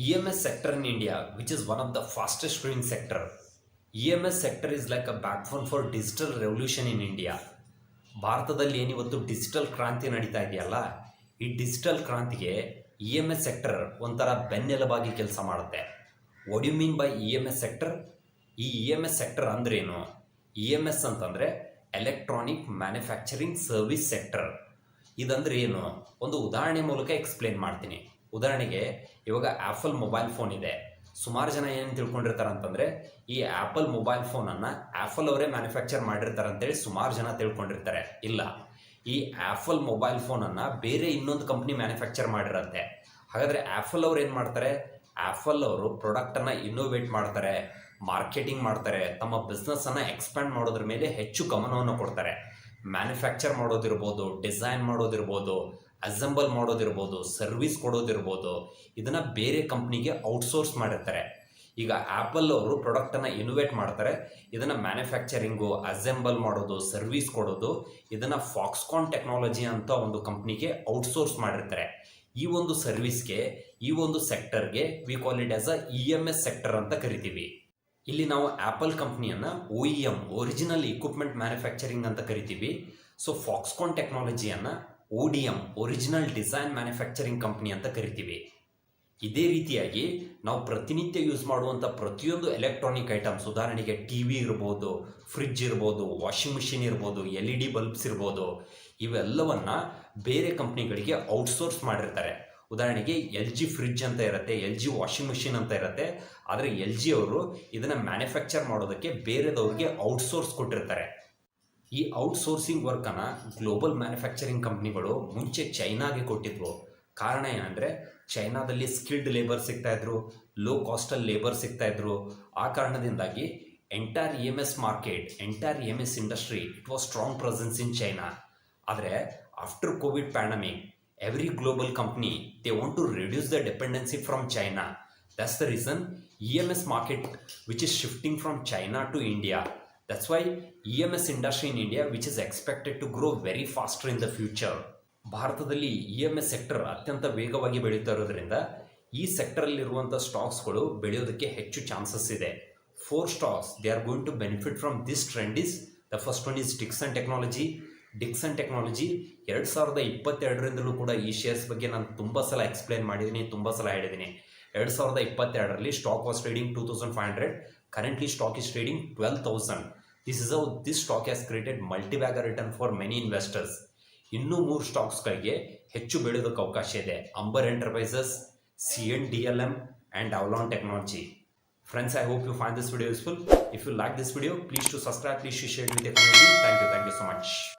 EMS sector in India, which is one of the fastest growing sector. EMS sector is like a backbone for digital revolution in India. ಭಾರತದಲ್ಲಿ ಏನಿವತ್ತು digital ಕ್ರಾಂತಿ ನಡೀತಾ ಇದೆಯಲ್ಲ ಈ digital ಕ್ರಾಂತಿಗೆ E M S sector ಒಂಥರ ಬೆನ್ನೆಲುಬಾಗಿ ಕೆಲಸ ಮಾಡುತ್ತೆ. What you mean by E M S sector ಈ ಇ ಎಂ ಎಸ್ ಸೆಕ್ಟರ್ ಅಂದ್ರೇನು? ಇ ಎಂ ಎಸ್ ಅಂತಂದರೆ ಎಲೆಕ್ಟ್ರಾನಿಕ್ ಮ್ಯಾನುಫ್ಯಾಕ್ಚರಿಂಗ್ ಸರ್ವಿಸ್ ಸೆಕ್ಟರ್ ಇದಂದ್ರೆ ಏನು ಒಂದು ಉದಾಹರಣೆ ಮೂಲಕ ಎಕ್ಸ್ಪ್ಲೇನ್ ಮಾಡ್ತೀನಿ. ಉದಾಹರಣೆಗೆ, ಇವಾಗ ಆ್ಯಪಲ್ ಮೊಬೈಲ್ ಫೋನ್ ಇದೆ. ಸುಮಾರು ಜನ ಏನು ತಿಳ್ಕೊಂಡಿರ್ತಾರೆ ಅಂತಂದರೆ, ಈ ಆ್ಯಪಲ್ ಮೊಬೈಲ್ ಫೋನನ್ನು ಆ್ಯಪಲ್ ಅವರೇ ಮ್ಯಾನುಫ್ಯಾಕ್ಚರ್ ಮಾಡಿರ್ತಾರೆ ಅಂತೇಳಿ ಸುಮಾರು ಜನ ತಿಳ್ಕೊಂಡಿರ್ತಾರೆ. ಇಲ್ಲ. ಈ ಆ್ಯಪಲ್ ಮೊಬೈಲ್ ಫೋನನ್ನು ಬೇರೆ ಇನ್ನೊಂದು ಕಂಪ್ನಿ ಮ್ಯಾನುಫ್ಯಾಕ್ಚರ್ ಮಾಡಿರತ್ತೆ ಹಾಗಾದರೆ ಆ್ಯಪಲ್ ಅವ್ರು ಏನು ಮಾಡ್ತಾರೆ? ಆ್ಯಪಲ್ ಅವರು ಪ್ರಾಡಕ್ಟನ್ನು ಇನ್ನೋವೇಟ್ ಮಾಡ್ತಾರೆ ಮಾರ್ಕೆಟಿಂಗ್ ಮಾಡ್ತಾರೆ, ತಮ್ಮ ಬಿಸ್ನೆಸ್ಸನ್ನು ಎಕ್ಸ್ಪ್ಯಾಂಡ್ ಮಾಡೋದ್ರ ಮೇಲೆ ಹೆಚ್ಚು ಗಮನವನ್ನು ಕೊಡ್ತಾರೆ. ಮ್ಯಾನುಫ್ಯಾಕ್ಚರ್ ಮಾಡೋದಿರ್ಬೋದು ಡಿಸೈನ್ ಮಾಡೋದಿರ್ಬೋದು ಅಸೆಂಬಲ್ ಮಾಡೋದಿರ್ಬೋದು, ಸರ್ವಿಸ್ ಕೊಡೋದಿರ್ಬೋದು, ಇದನ್ನು ಬೇರೆ ಕಂಪ್ನಿಗೆ ಔಟ್ಸೋರ್ಸ್ ಮಾಡಿರ್ತಾರೆ. ಈಗ ಆ್ಯಪಲ್ ಅವರು ಪ್ರಾಡಕ್ಟನ್ನು ಇನೋವೇಟ್ ಮಾಡ್ತಾರೆ. ಇದನ್ನು ಮ್ಯಾನುಫ್ಯಾಕ್ಚರಿಂಗು, ಅಸೆಂಬಲ್ ಮಾಡೋದು, ಸರ್ವಿಸ್ ಕೊಡೋದು, ಇದನ್ನು ಫಾಕ್ಸ್ಕಾನ್ ಟೆಕ್ನಾಲಜಿ ಅಂತ ಒಂದು ಕಂಪ್ನಿಗೆ ಔಟ್ಸೋರ್ಸ್ ಮಾಡಿರ್ತಾರೆ. ಈ ಒಂದು ಸರ್ವಿಸ್ಗೆ, ಈ ಒಂದು ಸೆಕ್ಟರ್ಗೆ we call it as uh E M S sector ಅಂತ ಕರಿತೀವಿ. ಇಲ್ಲಿ ನಾವು Apple ಕಂಪ್ನಿಯನ್ನು O E M original equipment manufacturing ಅಂತ ಕರಿತೀವಿ. So Foxconn ಟೆಕ್ನಾಲಜಿಯನ್ನು O D M original design manufacturing company ಅಂತ ಕರಿತೀವಿ. ಇದೇ ರೀತಿಯಾಗಿ ನಾವು ಪ್ರತಿನಿತ್ಯ ಯೂಸ್ ಮಾಡುವಂಥ ಪ್ರತಿಯೊಂದು ಎಲೆಕ್ಟ್ರಾನಿಕ್ ಐಟಮ್ಸ್, ಉದಾಹರಣೆಗೆ ಟಿ ವಿ ಇರ್ಬೋದು, ಫ್ರಿಡ್ಜ್ ಇರ್ಬೋದು, ವಾಷಿಂಗ್ ಮಿಷಿನ್ ಇರ್ಬೋದು, ಎಲ್ ಇ ಡಿ ಬಲ್ಬ್ಸ್ ಇರ್ಬೋದು, ಇವೆಲ್ಲವನ್ನು ಬೇರೆ ಕಂಪ್ನಿಗಳಿಗೆ ಔಟ್ಸೋರ್ಸ್ ಮಾಡಿರ್ತಾರೆ. ಉದಾಹರಣೆಗೆ ಎಲ್ ಜಿ ಫ್ರಿಡ್ಜ್ ಅಂತ ಇರುತ್ತೆ, ಎಲ್ ಜಿ ವಾಷಿಂಗ್ ಮಿಷಿನ್ ಅಂತ ಇರುತ್ತೆ, ಆದರೆ ಎಲ್ ಜಿ ಅವರು ಇದನ್ನು ಮ್ಯಾನುಫ್ಯಾಕ್ಚರ್ ಮಾಡೋದಕ್ಕೆ ಬೇರೆದವ್ರಿಗೆ ಔಟ್ಸೋರ್ಸ್ ಕೊಟ್ಟಿರ್ತಾರೆ. ಈ ಔಟ್ಸೋರ್ಸಿಂಗ್ ವರ್ಕನ್ನು ಗ್ಲೋಬಲ್ ಮ್ಯಾನುಫ್ಯಾಕ್ಚರಿಂಗ್ ಕಂಪ್ನಿಗಳು ಮುಂಚೆ ಚೈನಾಗೆ ಕೊಟ್ಟಿದ್ವು. ಕಾರಣ ಏನಂದರೆ ಚೈನಾದಲ್ಲಿ ಸ್ಕಿಲ್ಡ್ ಲೇಬರ್ ಸಿಗ್ತಾಯಿದ್ರು ಲೋ ಕಾಸ್ಟಲ್ ಲೇಬರ್ ಸಿಗ್ತಾಯಿದ್ರು ಆ ಕಾರಣದಿಂದಾಗಿ entire E M S market entire E M S industry it was strong presence in China ಆದರೆ after Covid pandemic every global company they want to reduce the dependency from China that's the reason E M S market which is shifting from China to India that's why E M S industry in India which to grow very grow very the future ಭಾರತದಲ್ಲಿ E M S sector ಅತ್ಯಂತ ವೇಗವಾಗಿ ಬೆಳೀತಾ ಇರೋದ್ರಿಂದ ಈ ಸೆಕ್ಟರಲ್ಲಿರುವಂಥ ಸ್ಟಾಕ್ಸ್ಗಳು ಬೆಳೆಯೋದಕ್ಕೆ ಹೆಚ್ಚು chances ಇದೆ. Four stocks they are going to benefit from this trend is the first one is Dixon technology Dixon technology ಎರಡು ಸಾವಿರದ ಇಪ್ಪತ್ತೆರಡರಿಂದಲೂ ಕೂಡ ಈ ಶೇರ್ಸ್ ಬಗ್ಗೆ ನಾನು ತುಂಬ ಸಲ ಎಕ್ಸ್ಪ್ಲೇನ್ ಮಾಡಿದ್ದೀನಿ, ತುಂಬ ಸಲ ಹೇಳಿದ್ದೀನಿ. ಎರಡು ಸಾವಿರದ ಇಪ್ಪತ್ತೆರಡರಲ್ಲಿ stock was trading two thousand five hundred currently stock is trading twelve thousand this is how this stock has created multibagger return for many investors ಇನ್ನೂ ಮೂರು ಸ್ಟಾಕ್ಸ್ಗಳಿಗೆ ಹೆಚ್ಚು ಬೆಳೆಯೋದಕ್ಕೆ ಅವಕಾಶ ಇದೆ Amber Enterprises C N D L M and Avalon technology hope you find this video useful. If you like this video, please to subscribe, please to share it with your community. Thank you, thank you so much.